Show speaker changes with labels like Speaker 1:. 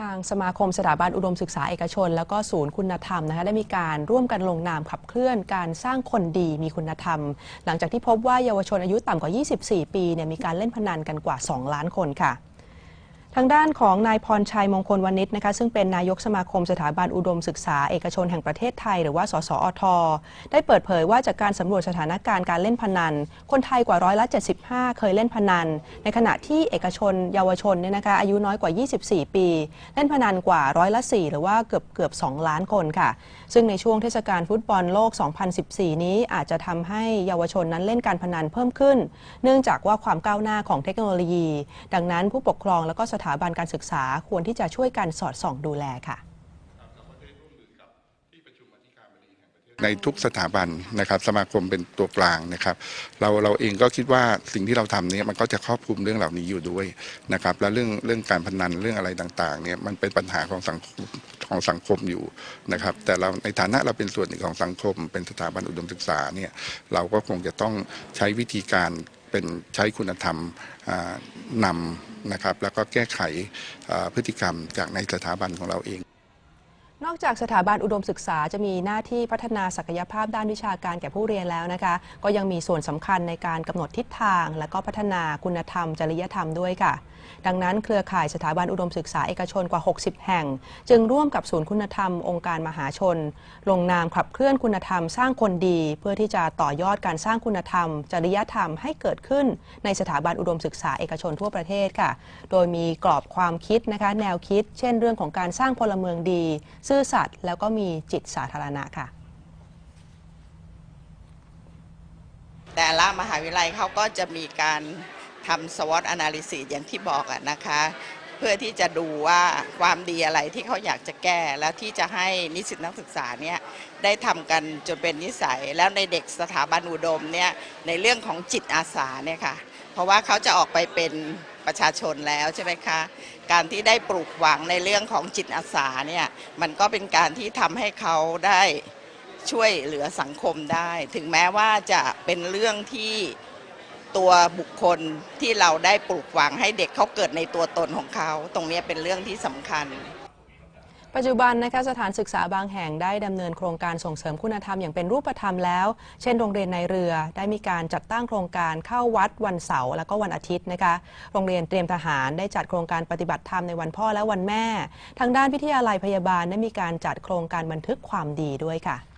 Speaker 1: ทางสมาคมสถาบันอุดมศึกษาเอกชน แล้วก็ศูนย์คุณธรรมนะคะได้มีการร่วมกันลงนามขับเคลื่อนการสร้างคนดีมีคุณธรรม หลังจากที่พบว่าเยาวชนอายุต่ำกว่า 24 ปีเนี่ยมีการเล่นพนันกันกว่า 2 ล้านคนค่ะ ทางด้านของนายพรชัยมงคลวณิชนะคะซึ่งเป็นนายกสมาคมสถาบันอุดมศึกษาเอกชนแห่งประเทศไทย หรือว่า สสอท ได้เปิดเผยว่าจากการสำรวจสถานการณ์การเล่นพนัน คนไทยกว่าร้อยละ 75 เคยเล่นพนัน ในขณะที่เอกชนเยาวชนเนี่ยนะคะอายุน้อยกว่า 24 ปี เล่นพนันกว่าร้อยละ 4 หรือว่าเกือบเกือบ2 ล้านคนค่ะ ซึ่งในช่วงเทศกาลฟุตบอลโลก 2014 นี้อาจจะทำให้เยาวชนนั้นเล่นการพนันเพิ่มขึ้น เนื่องจากว่าความก้าวหน้าของเทคโนโลยี ดังนั้นผู้ปกครองแล้วก็สถาบันการศึกษาควรที่จะช่วยกันสอดส่องดูแลค่ะ
Speaker 2: ในทุกสถาบันนะครับสมาคมเป็นตัวกลางนะครับ เราเราเองก็คิดว่าสิ่งที่เราทำนี่ยมันก็จะครอบคลุมเรื่องเหล่านี้อยู่ด้วยนะครับ และเรื่องเรื่องการพนันเรื่องอะไรต่างๆเนี่ยมันเป็นปัญหาของสังคมของสังคมอยู่นะครับ แต่เราในฐานะเราเป็นส่วนหนึ่งของสังคม เป็นสถาบันอุดมศึกษาเนี่ยเราก็คงจะต้องใช้วิธีการเป็นใช้คุณธรรมอ่านำ นะครับแล้วก็แก้ไขพฤติกรรมจากในสถาบันของเราเอง
Speaker 1: จากสถาบันอุดมศึกษาจะมีหน้าที่พัฒนาศักยภาพด้านวิชาการแก่ผู้เรียนแล้วนะคะ ก็ยังมีส่วนสำคัญในการกำหนดทิศทาง และก็พัฒนาคุณธรรม จริยธรรมด้วยค่ะ ดังนั้นเครือข่ายสถาบันอุดมศึกษาเอกชนกว่า 60 แห่ง จึงร่วมกับศูนย์คุณธรรมองค์การมหาชน ลงนามขับเคลื่อนคุณธรรมสร้างคนดี เพื่อที่จะต่อยอดการสร้างคุณธรรม จริยธรรมให้เกิดขึ้น ในสถาบันอุดมศึกษาเอกชนทั่วประเทศค่ะ โดยมีกรอบความคิดนะคะแนวคิด เช่น เรื่องของการสร้างพลเมืองดีซื่อสัตย์แล้วก็มีจิตสาธารณะค่ะ
Speaker 3: แต่ละมหาวิทยาลัยเขาก็จะมีการทำ SWOT analysis อย่างที่บอกอะนะคะ เพื่อที่จะดูว่าความดีอะไรที่เขาอยากจะแก้ แล้วที่จะให้นิสิตนักศึกษาเนี่ยได้ทำกันจนเป็นนิสัย แล้วในเด็กสถาบันอุดมเนี่ยในเรื่องของจิตอาสาเนี่ยค่ะ เพราะว่าเขาจะออกไปเป็นประชาชนแล้วใช่ไหมคะ การที่ได้ปลูกฝังในเรื่องของจิตอาสาเนี่ยมันก็เป็นการที่ทำให้เขาได้ช่วยเหลือสังคมได้ ถึงแม้ว่าจะเป็นเรื่องที่ตัวบุคคลที่เราได้ปลูกฝังให้เด็กเขาเกิดในตัวตนของเขา ตรงนี้เป็นเรื่องที่สำคัญ
Speaker 1: ปัจจุบันนะคะสถานศึกษาบางแห่งได้ดำเนินโครงการส่งเสริมคุณธรรมอย่างเป็นรูปธรรมแล้ว เช่นโรงเรียนในเรือได้มีการจัดตั้งโครงการเข้าวัดวันเสาร์และก็วันอาทิตย์นะคะ โรงเรียนเตรียมทหารได้จัดโครงการปฏิบัติธรรมในวันพ่อและวันแม่ ทางด้านวิทยาลัยพยาบาลได้มีการจัดโครงการบันทึกความดีด้วยค่ะ